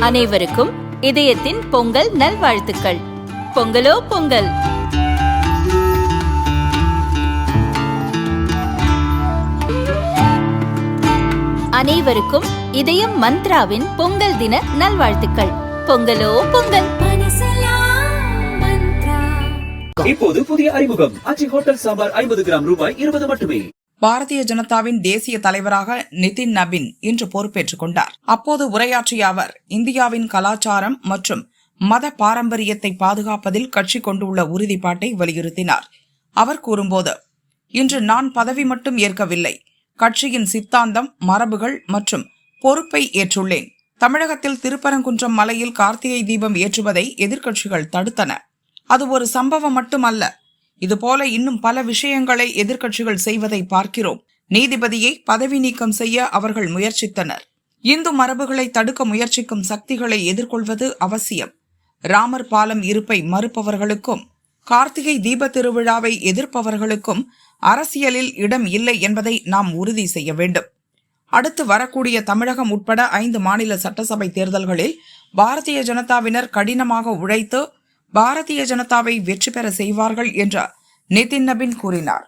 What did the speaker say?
அனைவருக்கும் இதயத்தின் பொங்கல் நல்வாழ்த்துக்கள். பொங்கலோ பொங்கல். அனைவருக்கும் இதயம் மந்த்ராவின் பொங்கல் தின நல்வாழ்த்துக்கள். பொங்கலோ பொங்கல். இப்போது புதிய அறிமுகம். அச்சி ஹோட்டல் சாம்பார் ஐம்பது கிராம் ரூபாய் இருபது மட்டுமே. பாரதிய ஜனதாவின் தேசிய தலைவராக நிதின் நபின் இன்று பொறுப்பேற்றுக் கொண்டார். அப்போது உரையாற்றிய அவர் இந்தியாவின் கலாச்சாரம் மற்றும் மத பாரம்பரியத்தை பாதுகாப்பதில் கட்சி கொண்டுள்ள உறுதிப்பாட்டை வலியுறுத்தினார். அவர் கூறும்போது இன்று நான் பதவி மட்டும் ஏற்கவில்லை. கட்சியின் சித்தாந்தம் மரபுகள் மற்றும் பொறுப்பை ஏற்றுள்ளேன். தமிழகத்தில் திருப்பரங்குன்றம் மலையில் கார்த்திகை தீபம் ஏற்றுவதை எதிர்க்கட்சிகள் தடுத்தன. அது ஒரு சம்பவம் மட்டுமல்ல இதுபோல இன்னும் பல விஷயங்களை எதிர்க்கட்சிகள் செய்வதை பார்க்கிறோம். நீதிபதியை பதவி நீக்கம் செய்ய அவர்கள் முயற்சித்தனர். இந்து மரபுகளை தடுக்க முயற்சிக்கும் சக்திகளை எதிர்கொள்வது அவசியம். ராமர் பாலம் இருப்பை மறுப்பவர்களுக்கும் கார்த்திகை தீப திருவிழாவை எதிர்ப்பவர்களுக்கும் அரசியலில் இடம் இல்லை என்பதை நாம் உறுதி செய்ய வேண்டும். அடுத்து வரக்கூடிய தமிழகம் உட்பட ஐந்து மாநில சட்டசபை தேர்தல்களில் பாரதிய ஜனதாவினர் கடினமாக உழைத்து பாரதிய ஜனதாவை வெற்றி பெற செய்வார்கள் என்று நிதின் நபின் கூறினார்.